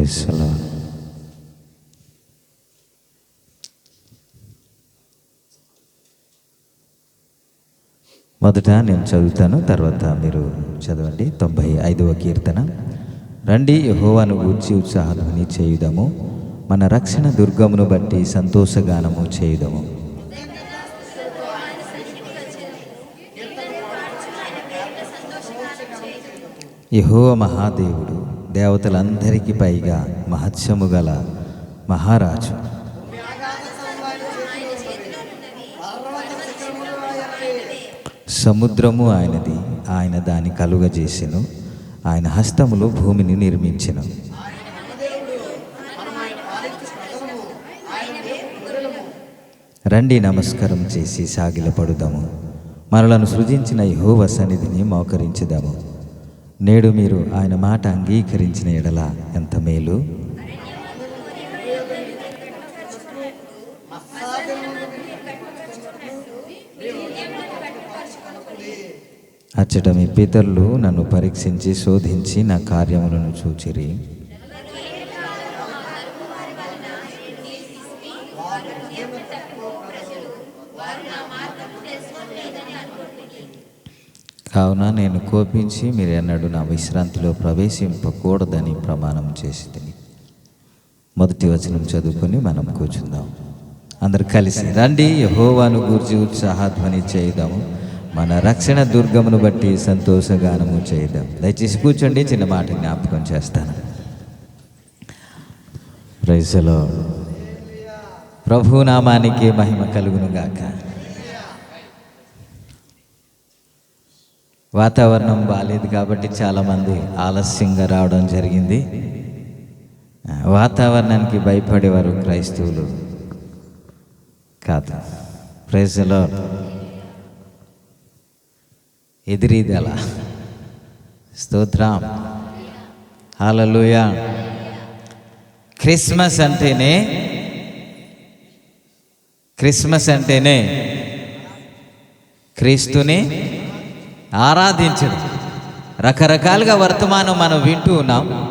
Praise మొదట నేను చదువుతాను తర్వాత మీరు చదవండి. తొంభై ఐదవ కీర్తన. రండి యహోవాను గూర్చి ఉత్సాహధ్వని చేయుదము. మన రక్షణ దుర్గమును బట్టి సంతోషగానము చేయుదము. యహోవ మహాదేవుడు దేవతలందరికీ పైగా మహత్యము గల మహారాజు. సముద్రము ఆయనది ఆయన దాన్ని కలుగజేసెను ఆయన హస్తములో భూమిని నిర్మించెను. రండి నమస్కారం చేసి సాగిలపడుదాము. మనలను సృజించిన యహోవ సన్నిధిని మోకరించుదాము. నేడు మీరు ఆయన మాట అంగీకరించిన ఎడల ఎంత మేలు? అచ్చట మీ పితరులు నన్ను పరీక్షించి శోధించి నా కార్యములను చూచిరి. కావున నేను కోపించి మీరు ఎన్నడూ నా విశ్రాంతిలో ప్రవేశింపకూడదని ప్రమాణం చేసి తిని మొదటి వచనం చదువుకొని మనం కూర్చుందాం. అందరు కలిసి రండి యహోవాను గూర్చి ఉత్సాహధ్వని చేద్దాము మన రక్షణ దుర్గమును బట్టి సంతోషగానము చేద్దాం దయచేసి కూర్చోండి చిన్న మాట జ్ఞాపకం చేస్తాను. ప్రైజలో ప్రభు నామానికి మహిమ కలుగును గాక వాతావరణం బాగాలేదు కాబట్టి చాలామంది ఆలస్యంగా రావడం జరిగింది. వాతావరణానికి భయపడేవారు క్రైస్తవులు కాదు. ప్రజలో ఎదిరిదెల. స్తోత్రం. హాలలుయ క్రిస్మస్ అంటేనే క్రిస్మస్ అంటేనే క్రీస్తుని ఆరాధించడం. రకరకాలుగా వర్తమానం మనం వింటూ ఉన్నాం.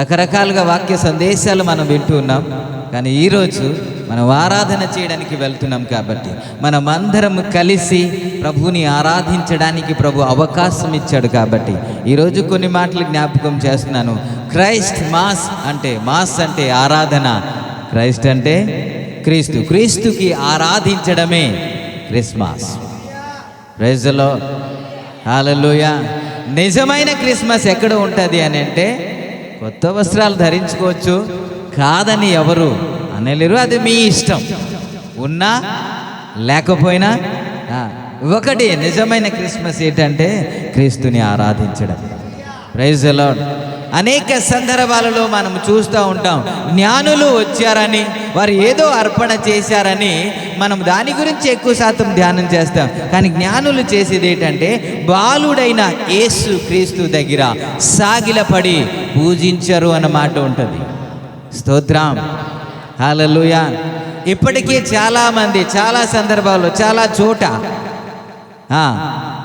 రకరకాలుగా వాక్య సందేశాలు మనం వింటూ ఉన్నాం. కానీ ఈరోజు మనం ఆరాధన చేయడానికి వెళ్తున్నాం కాబట్టి మనం అందరం కలిసి ప్రభుని ఆరాధించడానికి ప్రభు అవకాశం ఇచ్చాడు కాబట్టి ఈరోజు కొన్ని మాటలు జ్ఞాపకం చేస్తున్నాను. క్రైస్ట్ మాస్ అంటే మాస్ అంటే ఆరాధన. క్రైస్ట్ అంటే క్రీస్తు. క్రీస్తుకి ఆరాధించడమే క్రిస్మస్. ప్రైజ్లో హాలలోయ. నిజమైన క్రిస్మస్ ఎక్కడ ఉంటుంది అని అంటే కొత్త వస్త్రాలు ధరించుకోవచ్చు కాదని ఎవరు అనలేరు అది మీ ఇష్టం. ఉన్నా లేకపోయినా ఒకటి నిజమైన క్రిస్మస్ ఏంటంటే క్రీస్తుని ఆరాధించడం. Praise Lord. అనేక సందర్భాలలో మనం చూస్తూ ఉంటాం. జ్ఞానులు వచ్చారని వారు ఏదో అర్పణ చేశారని మనం దాని గురించి ఎక్కువ శాతం ధ్యానం చేస్తాం. కానీ జ్ఞానులు చేసేది ఏంటంటే బాలుడైన యేసు క్రీస్తు దగ్గర సాగిలపడి పూజించరు అన్నమాట ఉంటుంది. స్తోత్రం. హలలుయా ఇప్పటికే చాలామంది చాలా సందర్భాల్లో చాలా చోట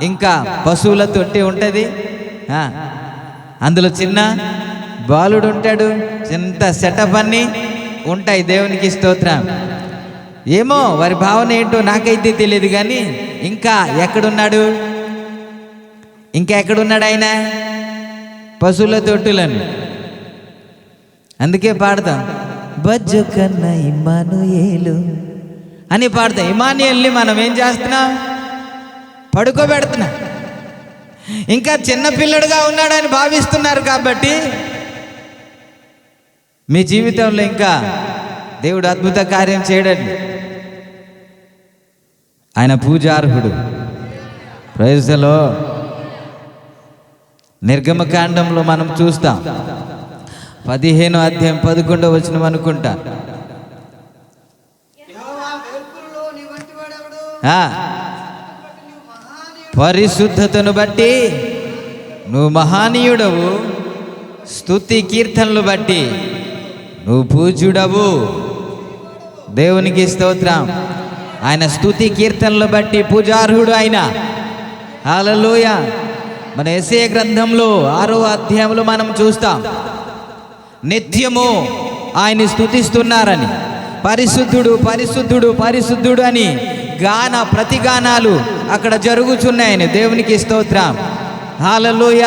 ఇంకా పశువుల తొట్టి ఉంటుంది. అందులో చిన్న బాలుడు ఉంటాడు ఇంత సెటప్ అన్నీ ఉంటాయి దేవునికి స్తోత్రం. ఏమో వారి భావన ఏంటో నాకైతే తెలియదు కానీ ఇంకా ఎక్కడున్నాడు? ఇంకా ఎక్కడున్నాడు ఆయన? పశువుల తొట్టులను. అందుకే పాడతాం. బజ్జు కన్న ఇమానుయేలు అని పాడతాం. ఇమానుయేల్ని మనం ఏం చేస్తున్నాం? పడుకోబెడుతున్నాం. ఇంకా చిన్న పిల్లడుగా ఉన్నాడని భావిస్తున్నారు కాబట్టి మీ జీవితంలో ఇంకా దేవుడు అద్భుత కార్యం చేయడండి. ఆయన పూజార్హుడు. ప్రజలో నిర్గమకాండంలో మనం చూస్తాం. పదిహేను అధ్యాయం పదకొండవ వచ్చిన అనుకుంటా. ఆ, పరిశుద్ధతను బట్టి నువ్వు మహానీయుడవు స్తుతి కీర్తనలు బట్టి నువ్వు పూజ్యుడవు. దేవునికి స్తోత్రం. ఆయన స్తుతి కీర్తనలు బట్టి పూజార్హుడు ఆయన. హాలలోయ మన ఎసే గ్రంథంలో ఆరో అధ్యాయంలో మనం చూస్తాం. నిత్యము ఆయన స్థుతిస్తున్నారని పరిశుద్ధుడు పరిశుద్ధుడు పరిశుద్ధుడు అని గాన ప్రతిగానాలు అక్కడ జరుగుతున్నాయని దేవునికి స్తోత్రం. హాలలోయ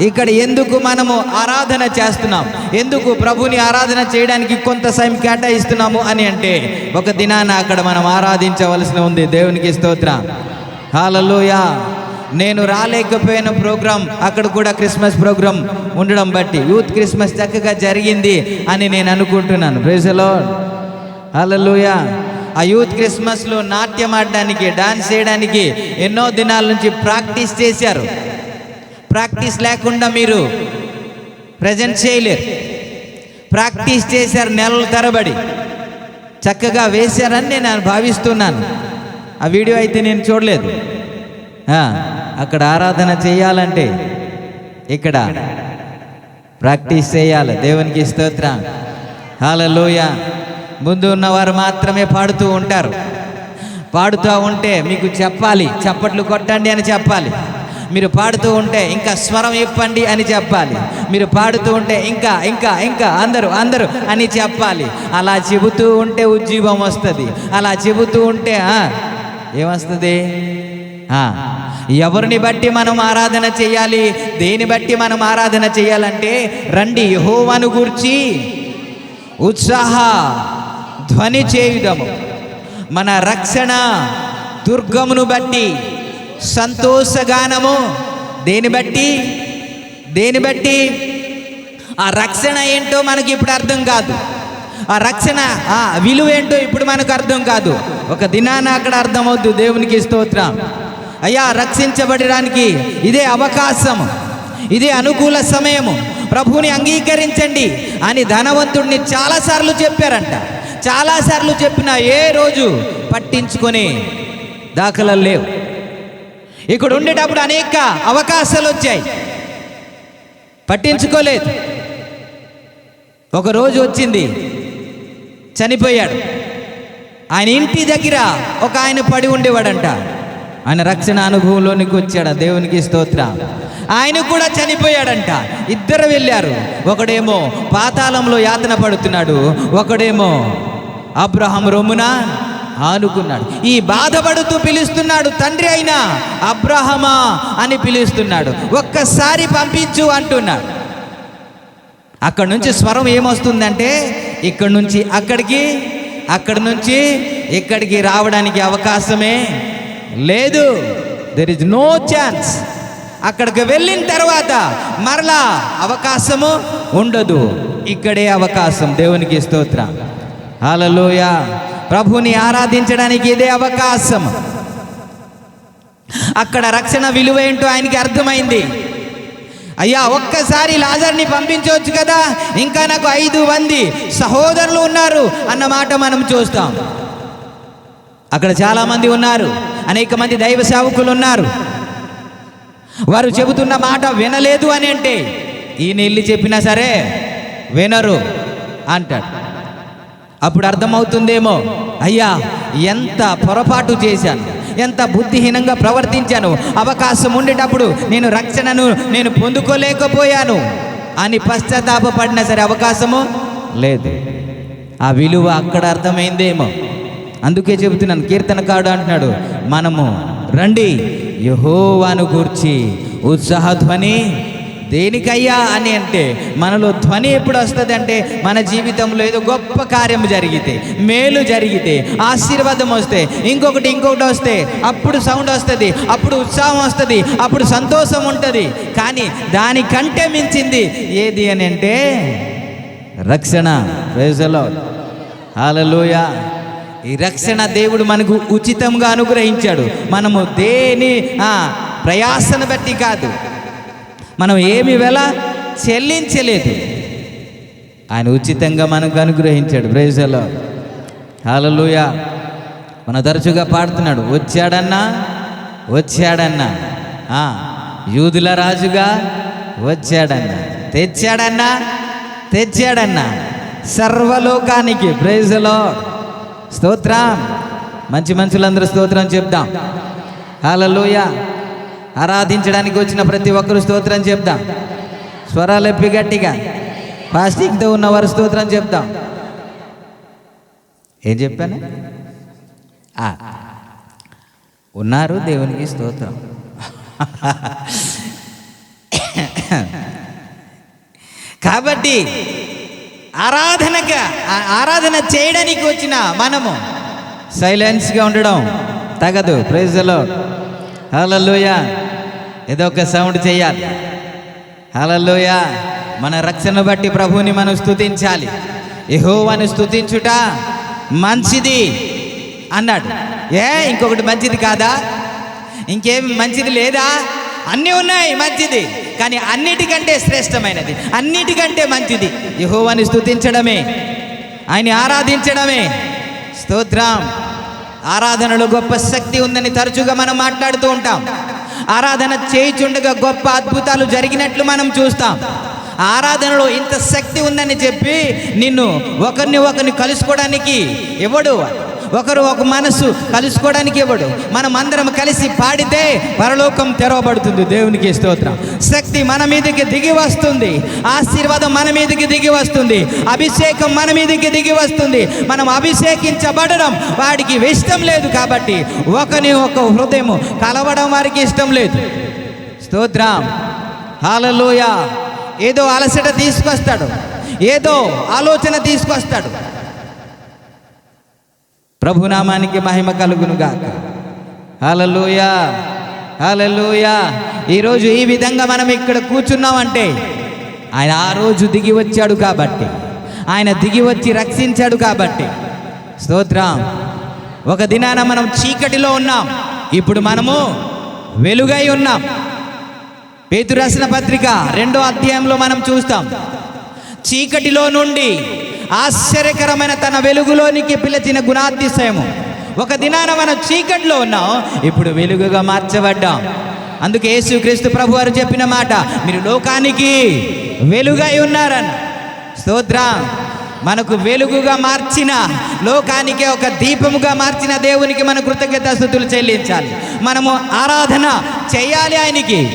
ఇక్కడ ఎందుకు మనము ఆరాధన చేస్తున్నాం? ఎందుకు ప్రభుని ఆరాధన చేయడానికి కొంత సమయం కేటాయిస్తున్నాము అని అంటే ఒక దినాన అక్కడ మనం ఆరాధించవలసి ఉంది దేవునికి స్తోత్రం. హాలలోయ నేను రాలేకపోయిన ప్రోగ్రాం అక్కడ కూడా క్రిస్మస్ ప్రోగ్రాం ఉండడం బట్టి యూత్ క్రిస్మస్ చక్కగా జరిగింది అని నేను అనుకుంటున్నాను. ప్రేజలో హలలుయా ఆ యూత్ క్రిస్మస్లో నాట్యం ఆడడానికి డాన్స్ చేయడానికి ఎన్నో దినాల నుంచి ప్రాక్టీస్ చేశారు. ప్రాక్టీస్ లేకుండా మీరు ప్రజెంట్ చేయలేరు. ప్రాక్టీస్ చేశారు నెలల తరబడి. చక్కగా వేశారని నేను భావిస్తున్నాను. ఆ వీడియో అయితే నేను చూడలేదు. అక్కడ ఆరాధన చేయాలంటే ఇక్కడ ప్రాక్టీస్ చేయాలి. దేవునికి స్తోత్రం. హాలలోయ ముందు ఉన్నవారు మాత్రమే పాడుతూ ఉంటారు. పాడుతూ ఉంటే మీకు చెప్పాలి చప్పట్లు కొట్టండి అని చెప్పాలి. మీరు పాడుతూ ఉంటే ఇంకా స్వరం ఇప్పండి అని చెప్పాలి. మీరు పాడుతూ ఉంటే ఇంకా ఇంకా ఇంకా అందరూ అందరూ అని చెప్పాలి. అలా చెబుతూ ఉంటే ఉజ్జీవం వస్తుంది. అలా చెబుతూ ఉంటే ఏమొస్తుంది? ఎవరిని బట్టి మనం ఆరాధన చేయాలి? దేని బట్టి మనం ఆరాధన చేయాలంటే రండి యహోవాను గూర్చి ఉత్సాహ ధ్వని చేయుదము మన రక్షణ దుర్గమును బట్టి సంతోషగానము. దేని బట్టి? దేని బట్టి? ఆ రక్షణ ఏంటో మనకి ఇప్పుడు అర్థం కాదు. ఆ రక్షణ ఆ విలువ ఏంటో ఇప్పుడు మనకు అర్థం కాదు. ఒక దినాన అక్కడ అర్థమవుద్దు. దేవునికి స్తోత్రం. అయ్యా రక్షించబడడానికి ఇదే అవకాశం ఇదే అనుకూల సమయము. ప్రభువుని అంగీకరించండి అని ధనవంతుడిని చాలాసార్లు చెప్పారంట. చాలాసార్లు చెప్పిన ఏ రోజు పట్టించుకొని దాఖలు లేవు. ఇక్కడ ఉండేటప్పుడు అనేక అవకాశాలు వచ్చాయి. పట్టించుకోలేదు. ఒకరోజు వచ్చింది. చనిపోయాడు. ఆయన ఇంటి దగ్గర ఒక ఆయన పడి ఉండేవాడంట. ఆయన రక్షణ అనుభవంలోనికి వచ్చాడు దేవునికి స్తోత్ర. ఆయన కూడా చనిపోయాడంట. ఇద్దరు వెళ్ళారు. ఒకడేమో పాతాళంలో యాతన పడుతున్నాడు. ఒకడేమో అబ్రహం రొమ్మున ఆనుకున్నాడు. ఈ బాధపడుతూ పిలుస్తున్నాడు తండ్రి అయినా అబ్రహమా అని పిలుస్తున్నాడు. ఒక్కసారి పంపించు అంటున్నాడు. అక్కడ నుంచి స్వరం ఏమొస్తుందంటే ఇక్కడ నుంచి అక్కడికి అక్కడి నుంచి ఇక్కడికి రావడానికి అవకాశమే లేదు. దెర్ ఇస్ నో ఛాన్స్ అక్కడికి వెళ్ళిన తర్వాత మరలా అవకాశము ఉండదు. ఇక్కడే అవకాశం. దేవునికి స్తోత్రం. హలలోయ ప్రభుని ఆరాధించడానికి ఇదే అవకాశం. అక్కడ రక్షణ విలువ ఏంటో ఆయనకి అర్థమైంది. అయ్యా ఒక్కసారి లాజర్ని పంపించవచ్చు కదా? ఇంకా నాకు ఐదు మంది సహోదరులు ఉన్నారు అన్నమాట మనం చూస్తాం. అక్కడ చాలామంది ఉన్నారు. అనేక మంది దైవ సేవకులు ఉన్నారు. వారు చెబుతున్న మాట వినలేదు అని అంటే ఈయన ఇల్లు చెప్పినా సరే వినరు అంటాడు. అప్పుడు అర్థమవుతుందేమో అయ్యా ఎంత పొరపాటు చేశాను ఎంత బుద్ధిహీనంగా ప్రవర్తించాను అవకాశం ఉండేటప్పుడు నేను రక్షణను నేను పొందుకోలేకపోయాను అని పశ్చాత్తాపడినా సరే అవకాశము లేదు. ఆ విలువ అక్కడ అర్థమైందేమో. అందుకే చెబుతున్నాను కీర్తనకాడు అంటున్నాడు. మనము రండి యహోవాను గూర్చి ఉత్సాహధ్వని దేనికయ్యా అని అంటే మనలో ధ్వని ఎప్పుడు వస్తుంది అంటే మన జీవితంలో ఏదో గొప్ప కార్యం జరిగితే మేలు జరిగితే ఆశీర్వాదం వస్తే ఇంకొకటి ఇంకొకటి వస్తే అప్పుడు సౌండ్ వస్తుంది అప్పుడు ఉత్సాహం వస్తుంది అప్పుడు సంతోషం ఉంటుంది. కానీ దానికంటే మించింది ఏది అని అంటే రక్షణ. వేజలో హాలలోయ ఈ రక్షణ దేవుడు మనకు ఉచితంగా అనుగ్రహించాడు. మనము దేని ప్రయాసను బట్టి కాదు. మనం ఏమి వెల చెల్లించలేదు. ఆయన ఉచితంగా మనకు అనుగ్రహించాడు. ప్రేజలో హలలుయ మన తరచుగా పాడుతున్నాడు వచ్చాడన్నా వచ్చాడన్నా. యూదుల రాజుగా వచ్చాడన్నా. తెచ్చాడన్నా తెచ్చాడన్నా. సర్వలోకానికి ప్రైజలో స్తోత్రం. మంచి మనుషులందరూ స్తోత్రం చెప్దాం. హాలలోయ ఆరాధించడానికి వచ్చిన ప్రతి ఒక్కరు స్తోత్రం చెప్దాం. స్వరాలెప్పి గట్టిగా. ఫాస్టింగ్తో ఉన్నవారు స్తోత్రం చెప్తాం ఏం చెప్పాను? ఆ, ఉన్నారు దేవునికి స్తోత్రం. కాబట్టి ఆరాధనగా ఆ- ఆరాధన చేయడానికి వచ్చిన మనము. సైలెన్స్గా ఉండడం తగదు. ప్రైజ్లో హలలోయ ఏదో ఒక సౌండ్ చేయాలి. హలలోయ మన రక్షణ బట్టి ప్రభువుని మనం స్తుతించాలి. యహోవాని స్థుతించుట మంచిది అన్నాడు. ఏ ఇంకొకటి మంచిది కాదా? ఇంకేం మంచిది లేదా? అన్నీ ఉన్నాయి మంచిది. కానీ అన్నిటికంటే శ్రేష్టమైనది అన్నిటికంటే మంచిది యహోవాని స్తుతించడమే ఆయన్ని ఆరాధించడమే. స్తోత్రం. ఆరాధనలో గొప్ప శక్తి ఉందని తరచుగా మనం మాట్లాడుతూ ఉంటాం. ఆరాధన చేయుచుండగా గొప్ప అద్భుతాలు జరిగినట్లు మనం చూస్తాం. ఆరాధనలో ఇంత శక్తి ఉందని చెప్పి నిన్ను ఒకరిని ఒకరిని కలుసుకోవడానికి ఎవడు ఒకరు ఒక మనసు కలుసుకోవడానికి ఇవ్వడు. మనం అందరం కలిసి పాడితే పరలోకం తెరవబడుతుంది. దేవునికి స్తోత్రం. శక్తి మన మీదకి దిగి వస్తుంది. ఆశీర్వాదం మన మీదకి దిగి వస్తుంది. అభిషేకం మన మీదకి దిగి వస్తుంది. మనం అభిషేకించబడడం వాడికి ఇష్టం లేదు కాబట్టి ఒకని ఒక హృదయం కలవడం వారికి ఇష్టం లేదు. స్తోత్రం. హాలలోయ ఏదో అలసట తీసుకొస్తాడు. ఏదో ఆలోచన తీసుకొస్తాడు. ప్రభునామానికి మహిమ కలుగును గాక హలలుయా హలలోయ ఈరోజు ఈ విధంగా మనం ఇక్కడ కూర్చున్నామంటే ఆయన ఆ రోజు దిగి వచ్చాడు కాబట్టి ఆయన దిగి వచ్చి రక్షించాడు కాబట్టి. స్తోత్రం. ఒక దినాన మనం చీకటిలో ఉన్నాం. ఇప్పుడు మనము వెలుగై ఉన్నాం. పేతురాసిన పత్రిక రెండో అధ్యాయంలో మనం చూస్తాం. చీకటిలో నుండి ఆశ్చర్యకరమైన తన వెలుగులోనికి పిలిచిన గుణాతిశయము. ఒక దినాన మనం చీకట్లో ఉన్నాం ఇప్పుడు వెలుగుగా మార్చబడ్డాం. అందుకే యేసుక్రీస్తు ప్రభు వారు చెప్పిన మాట మీరు లోకానికి వెలుగై ఉన్నారన్న స్తోత్రం. మనకు వెలుగుగా మార్చిన లోకానికే ఒక దీపముగా మార్చిన దేవునికి మన కృతజ్ఞతాస్థుతులు చెల్లించాలి. మనము ఆరాధన చేయాలి ఆయనకి.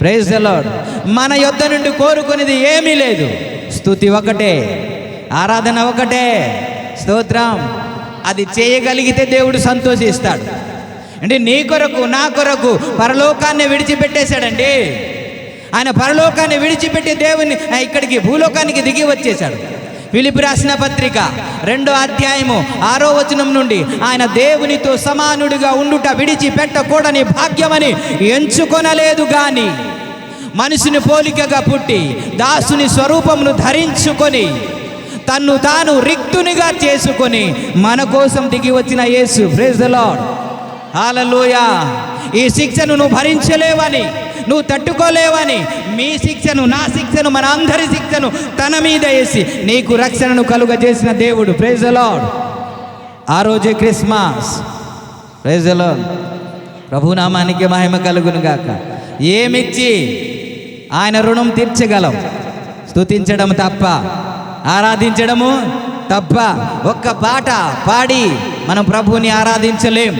ప్రైజ్ ద లార్డ్ మన యొద్ద నుండి కోరుకునేది ఏమీ లేదు. స్థుతి ఒకటే. ఆరాధన ఒకటే. స్తోత్రం. అది చేయగలిగితే దేవుడు సంతోషిస్తాడు. అంటే నీ కొరకు నా కొరకు పరలోకాన్ని విడిచిపెట్టేశాడండి. ఆయన పరలోకాన్ని విడిచిపెట్టి దేవుని ఇక్కడికి భూలోకానికి దిగి వచ్చేశాడు. పిలిపి రాసిన పత్రిక రెండో అధ్యాయము ఆరో వచనం నుండి ఆయన దేవునితో సమానుడిగా ఉండుట విడిచిపెట్టకూడని భాగ్యమని ఎంచుకొనలేదు కానీ మనిషిని పోలికగా పుట్టి దాసుని స్వరూపమును ధరించుకొని తన్ను తాను రిక్తునిగా చేసుకొని మన కోసం దిగి వచ్చిన యేసు. ప్రేజ్ ద లార్డ్ హాలలోయ ఈ శిక్షను నువ్వు భరించలేవని నువ్వు తట్టుకోలేవని మీ శిక్షను నా శిక్షను మన అందరి శిక్షను తన మీద వేసి నీకు రక్షణను కలుగజేసిన దేవుడు. ప్రేజ్ ద లార్డ్ ఆ రోజే క్రిస్మస్. ప్రేజ్ ద లార్డ్ ప్రభునామానికి మహిమ కలుగును గాక. ఏమిచ్చి ఆయన రుణం తీర్చగలం? స్తుతించడం తప్ప. ఆరాధించడము తప్ప ఒక్క పాట పాడి మనం ప్రభువుని ఆరాధించలేం.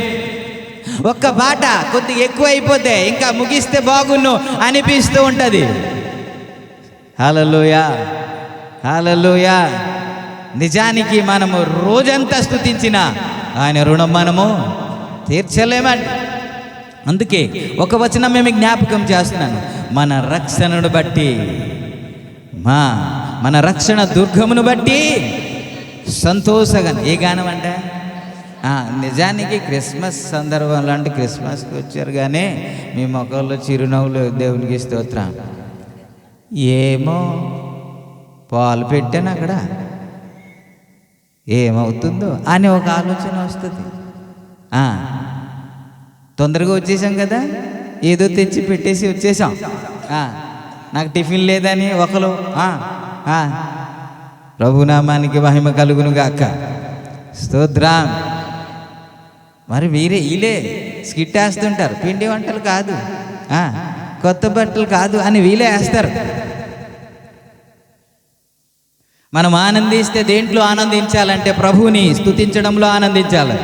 ఒక్క పాట కొద్దిగా ఎక్కువ అయిపోతే ఇంకా ముగిస్తే బాగున్ను అనిపిస్తూ ఉంటుంది. హలలోయ హలలోయ నిజానికి మనము రోజంతా స్థుతించిన ఆయన రుణం మనము తీర్చలేమండి అందుకే ఒక వచనం మేము జ్ఞాపకం చేస్తున్నాను. మన రక్షణను బట్టి మా మన రక్షణ దుర్గమును బట్టి సంతోషగా ఏ గానం అంటే? నిజానికి క్రిస్మస్ సందర్భం లాంటి క్రిస్మస్కి వచ్చారు కానీ మీ మొక్కల్లో చిరునవ్వులు దేవునికి స్తోత్రం. ఏమో పాలు పెట్టాను అక్కడ. ఏమవుతుందో అని ఒక ఆలోచన వస్తుంది. తొందరగా వచ్చేసాం కదా? ఏదో తెచ్చి పెట్టేసి వచ్చేసాం. నాకు టిఫిన్ లేదని ఒకరు ప్రభునామానికి మహిమ కలుగును గాక స్తోత్రం. మరి వీరే వీలే. స్కిట్ వేస్తుంటారు. పిండి వంటలు కాదు. కొత్త బట్టలు కాదు అని వీలే వేస్తారు. మనం ఆనందిస్తే దేంట్లో ఆనందించాలంటే ప్రభువుని స్తుతించడంలో ఆనందించాలి.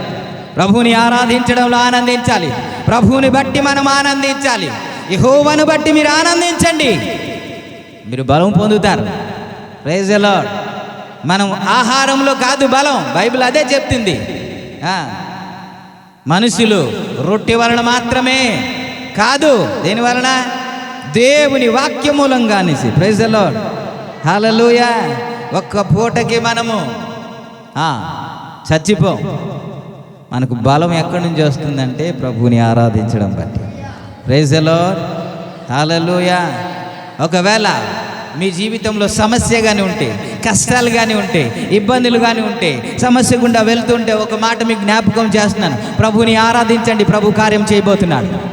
ప్రభువుని ఆరాధించడంలో ఆనందించాలి. ప్రభువుని బట్టి మనం ఆనందించాలి. యహోవను బట్టి మీరు ఆనందించండి. మీరు బలం పొందుతారు. ప్రైజ్ లార్డ్ మనం ఆహారంలో కాదు బలం. బైబిల్ అదే చెప్తుంది. మనుషులు రొట్టె వలన మాత్రమే కాదు. దేని వలన? దేవుని వాక్య మూలంగానేసి ప్రైజ్ లార్డ్ హలలుయ ఒక్క పూటకి మనము చచ్చిపో చచ్చిపోం. మనకు బలం ఎక్కడి నుంచి వస్తుందంటే ప్రభువుని ఆరాధించడం బట్టి. ప్రైజ్ లార్డ్ హలలుయ ఒకవేళ మీ జీవితంలో సమస్య కానీ ఉంటే కష్టాలు కానీ ఉంటే ఇబ్బందులు కానీ ఉంటే సమస్య గుండా వెళ్తుంటే ఒక మాట మీకు జ్ఞాపకం చేస్తున్నాను. ప్రభుని ఆరాధించండి. ప్రభు కార్యం చేయబోతున్నాడు.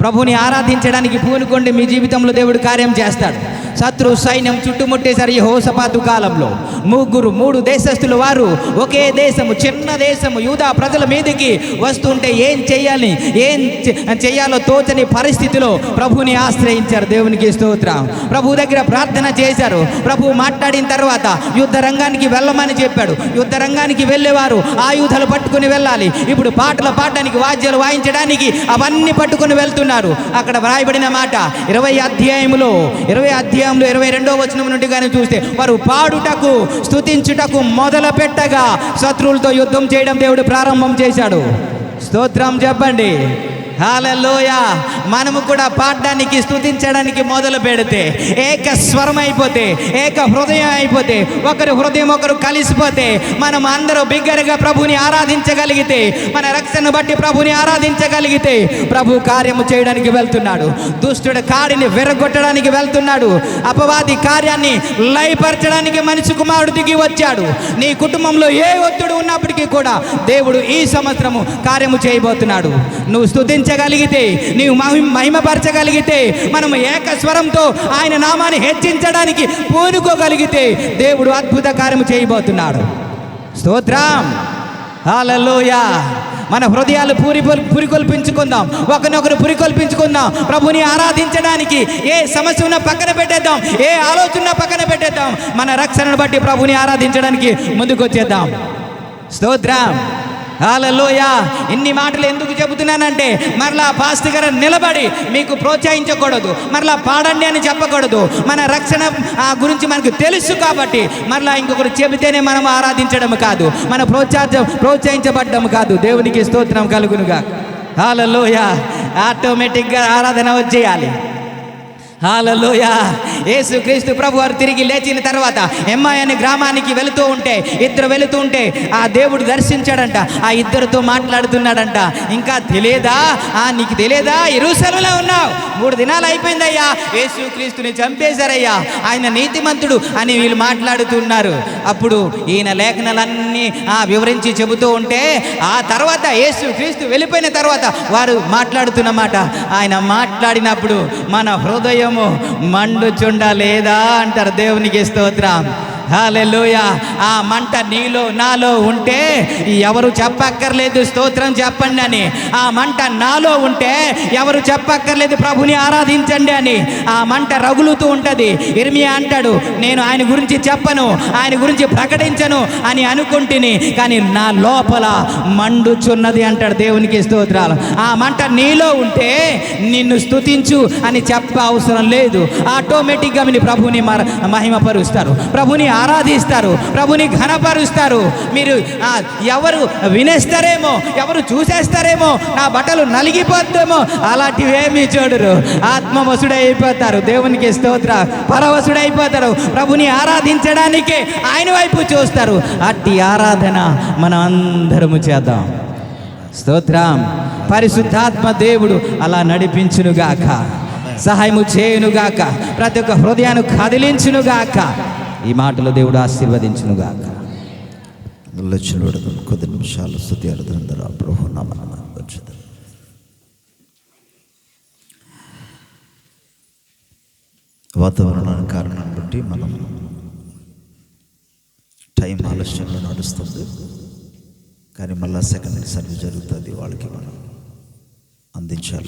ప్రభుని ఆరాధించడానికి పూనుకోండి మీ జీవితంలో దేవుడు కార్యం చేస్తాడు. శత్రు సైన్యం చుట్టుముట్టేసరి హోసపాతు కాలంలో. ముగ్గురు మూడు దేశస్తులు వారు ఒకే దేశము చిన్న దేశము యూదా ప్రజల మీదకి వస్తుంటే ఏం చేయాలి ఏం చేయాలో తోచని పరిస్థితిలో ప్రభుని ఆశ్రయించారు. దేవునికి స్తోత్రం. ప్రభు దగ్గర ప్రార్థన చేశారు. ప్రభు మాట్లాడిన తర్వాత యుద్ధ రంగానికి వెళ్ళమని చెప్పాడు. యుద్ధ రంగానికి వెళ్ళేవారు ఆయుధాలు పట్టుకుని వెళ్ళాలి. ఇప్పుడు పాటలు పాడడానికి వాద్యాలు వాయించడానికి అవన్నీ పట్టుకుని వెళ్తున్నారు. అక్కడ వ్రాయబడిన మాట ఇరవై అధ్యాయములో ఇరవై అధ్యాయంలో ఇరవై రెండో వచనం నుండి కానీ చూస్తే వారు పాడుటకు స్తుతించుటకు మొదలు పెట్టగా శత్రువులతో యుద్ధం చేయడం దేవుడు ప్రారంభం చేశాడు. స్తోత్రం చెప్పండి. హాలలోయ. మనము కూడా పాడడానికి స్తుతించడానికి మొదలు పెడితే ఏక స్వరం అయిపోతే ఏక హృదయం అయిపోతే ఒకరి హృదయం ఒకరు కలిసిపోతే మనం అందరూ బిగ్గరగా ప్రభుని ఆరాధించగలిగితే మన రక్షణ బట్టి ప్రభుని ఆరాధించగలిగితే ప్రభు కార్యము చేయడానికి వెళ్తున్నాడు. దుష్టుడు కాడిని విరగొట్టడానికి వెళ్తున్నాడు. అపవాది కార్యాన్ని లయపరచడానికి మనిషి కుమారుడు దిగి వచ్చాడు. నీ కుటుంబంలో ఏ ఒత్తిడి ఉన్నప్పటికీ కూడా దేవుడు ఈ సంవత్సరము కార్యము చేయబోతున్నాడు. నువ్వు స్థుతించగలిగితే నీవు మహి మహిమపరచగలిగితే మనం ఏకస్వరంతో ఆయన నామాన్ని హెచ్చించడానికి పూనుకోగలిగితే దేవుడు అద్భుత కార్యము చేయబోతున్నాడు. స్తోత్రం. హాలలోయా మన హృదయాలు పూరి పురికొల్పించుకుందాం. ఒకరినొకరు పురికొల్పించుకుందాం. ప్రభుని ఆరాధించడానికి ఏ సమస్య ఉన్నా పక్కన పెట్టేద్దాం. ఏ ఆలోచన పక్కన పెట్టేద్దాం. మన రక్షణను బట్టి ప్రభుని ఆరాధించడానికి ముందుకు వచ్చేద్దాం స్తోత్రం. హాలలోయ ఇన్ని మాటలు ఎందుకు చెబుతున్నానంటే మరలా పాస్ట్ గారు నిలబడి మీకు ప్రోత్సహించకూడదు మరలా పాడండి అని చెప్పకూడదు. మన రక్షణ ఆ, గురించి మనకు తెలుసు కాబట్టి మరలా ఇంకొకరు చెబితేనే మనం ఆరాధించడం కాదు మన ప్రోత్సాహ ప్రోత్సహించబడ్డం కాదు. దేవునికి స్తోత్రం కలుగునుగా హాలలోయ ఆటోమేటిక్గా ఆరాధన వచ్చేయాలి. హాలలోయ యేసుక్రీస్తు ప్రభు వారు తిరిగి లేచిన తర్వాత ఎమ్మాయి అనే గ్రామానికి వెళుతూ ఉంటే ఇద్దరు వెళుతూ ఉంటే ఆ దేవుడు దర్శించాడంట ఆ ఇద్దరితో మాట్లాడుతున్నాడంట. ఇంకా తెలియదా? ఆ నీకు తెలియదా? ఎరుసలలో ఉన్నావు. మూడు దినాలు అయిపోయిందయ్యా. యేసుక్రీస్తుని చంపేశారయ్యా. ఆయన నీతిమంతుడు అని వీళ్ళు మాట్లాడుతున్నారు. అప్పుడు ఈయన లేఖనాలన్నీ ఆ వివరించి చెబుతూ ఉంటే ఆ తర్వాత యేసుక్రీస్తు వెళ్ళిపోయిన తర్వాత వారు మాట్లాడుతున్నమాట ఆయన మాట్లాడినప్పుడు మన హృదయం హృదయము మండుచుండ లేదా అంటారు దేవునికి స్తోత్రం. హాలెలూయ ఆ మంట నీలో నాలో ఉంటే ఎవరు చెప్పక్కర్లేదు స్తోత్రం చెప్పండి అని. ఆ మంట నాలో ఉంటే ఎవరు చెప్పక్కర్లేదు ప్రభుని ఆరాధించండి అని. ఆ మంట రగులుతూ ఉంటుంది. ఇర్మియా అంటాడు నేను ఆయన గురించి చెప్పను ఆయన గురించి ప్రకటించను అని అనుకుంటుని. కానీ నా లోపల మండుచున్నది అంటాడు దేవునికి స్తోత్రాలు. ఆ మంట నీలో ఉంటే నిన్ను స్తుతించు అని చెప్ప అవసరం లేదు. ఆటోమేటిక్గా మీ ప్రభుని మర మహిమపరుస్తారు. ప్రభుని ఆరాధిస్తారు. ప్రభుని ఘనపరుస్తారు. మీరు ఎవరు వినేస్తారేమో ఎవరు చూసేస్తారేమో నా బట్టలు నలిగిపోద్దేమో అలాంటివేమీ చూడరు. ఆత్మవసుడైపోతారు దేవునికి స్తోత్ర. పరవసుడైపోతారు ప్రభుని ఆరాధించడానికే ఆయన వైపు చూస్తారు. అట్టి ఆరాధన మనం అందరము చేద్దాం. స్తోత్రం. పరిశుద్ధాత్మ దేవుడు అలా నడిపించునుగాక. సహాయము చేయునుగాక. ప్రతి ఒక్క హృదయాన్ని కదిలించునుగాక. ఈ మాటలు దేవుడు ఆశీర్వదించునుగాక. నిలచిన కొద్ది నిమిషాలు స్థుతి అర్థందరూ ప్రభు నామన వచ్చేది వాతావరణానికి కారణాన్ని బట్టి మనం టైం ఆలస్యంలో నడుస్తుంది. కానీ మళ్ళా సెకండ్ సర్వీస్ జరుగుతుంది. వాళ్ళకి మనం అందించాలి.